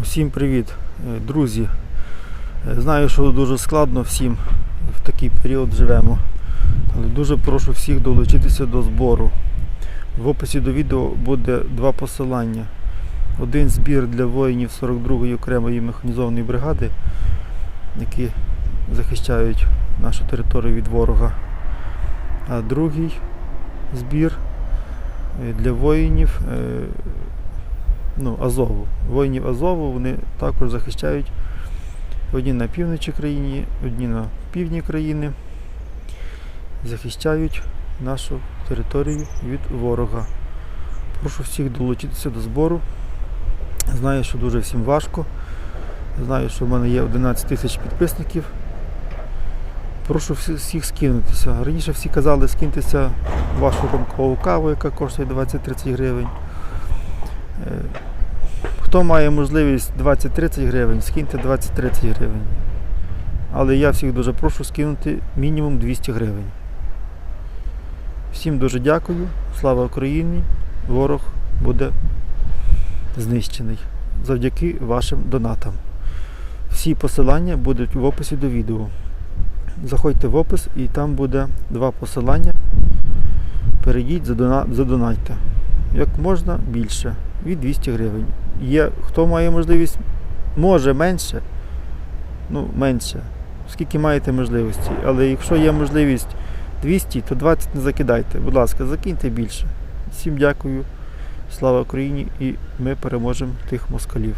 Усім привіт, Е, друзі. Е, Знаю, що дуже складно всім в такий період живемо. Але дуже прошу всіх долучитися до збору. В описі до відео буде два посилання. Один збір для воїнів 42-ї окремої механізованої бригади, які захищають нашу територію від ворога. А другий збір е, для воїнів ну, Азову. Воїнів Азову вони також захищають одні на півночі країни, одні на півдні країни. Захищають нашу територію від ворога. Прошу всіх долучитися до збору. Знаю, що дуже всім важко. Знаю, що в мене є 11 тисяч підписників. Прошу всіх скинутися. Раніше всі казали скиньтеся вашу ранкову каву, яка коштує 20-30 гривень. Е, Хто має можливість 20-30 гривень, скиньте 20-30 гривень. Але я всіх дуже прошу скинути мінімум 200 гривень. Всім дуже дякую. Слава Україні! Ворог буде знищений завдяки вашим донатам. Всі посилання будуть в описі до відео. Заходьте в опис і там буде два посилання. Перейдіть, задона- задонатьте. Як можна більше. Від 200 гривень. Є, хто має можливість, може менше, ну менше, скільки маєте можливості. Але якщо є можливість 200, то 20 не закидайте. Будь ласка, закиньте більше. Всім дякую. Слава Україні і ми переможемо тих москалів.